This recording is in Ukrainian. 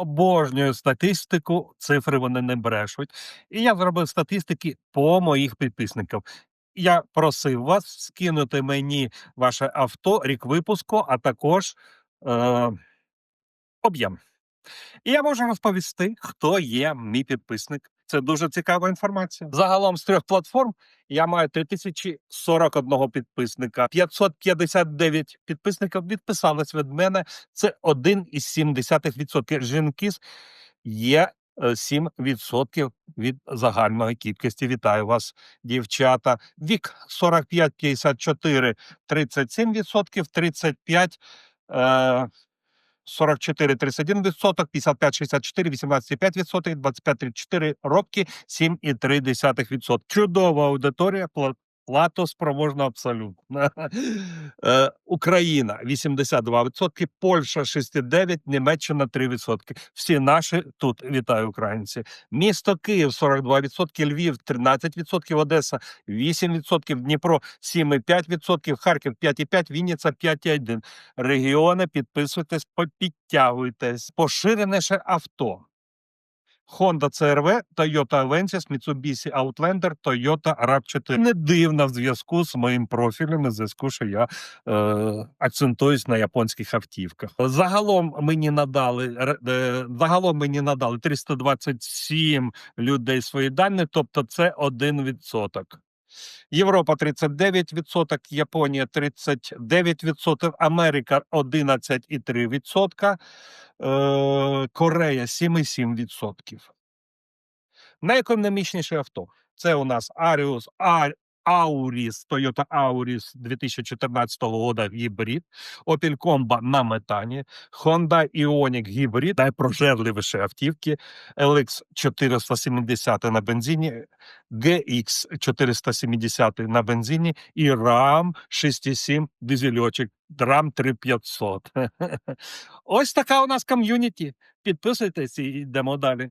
Обожнюю статистику, цифри вони не брешуть. І я зробив статистики по моїх підписників. Я просив вас скинути мені ваше авто, рік випуску, а також е, об'єм. І я можу розповісти, хто є мій підписник. Це дуже цікава інформація. Загалом з трьох платформ я маю 3041 підписника. 559 підписників відписались від мене. Це 1,7%. Жінки є е, 7% від загальної кількості. Вітаю вас, дівчата. Вік 45-54 37%, 35 е, 44 31 відсоток, 55 64 18,5 відсоток, 25 34 роки 7,3 відсоток. Чудова аудиторія, пла- платоспроможна абсолютно. Е, Україна 82 відсотки, Польща 6,9, Німеччина 3 відсотки. Всі наші тут вітаю українці. Місто Київ 42 відсотки, Львів 13 відсотків, Одеса 8 відсотків, Дніпро 7,5 відсотків, Харків 5,5, Вінниця 5,1 регіони, підписуйтесь, попідтягуйтесь. Поширене ще авто. Honda CRV, Toyota Avensis, Mitsubishi Outlander, Toyota RAV4. Не дивно в зв'язку з моїм профілем, в зв'язку, що я е, акцентуюсь на японських автівках. Загалом мені надали е, загалом мені надали 327 людей свої дані, тобто це 1%. Європа 39%, Японія 39%, Америка 11,3%, е, Корея 7,7%. Найекономічніше авто. Це у нас Arius, А- Auris, Toyota Auris 2014 года гібрид, Opel Combo на метані, Honda Ioniq гібрид, найпрожерливіші автівки, LX 470 на бензині, GX 470 на бензині і RAM 6,7 дизельочок, RAM 3500. Ось така у нас ком'юніті. Підписуйтесь і йдемо далі.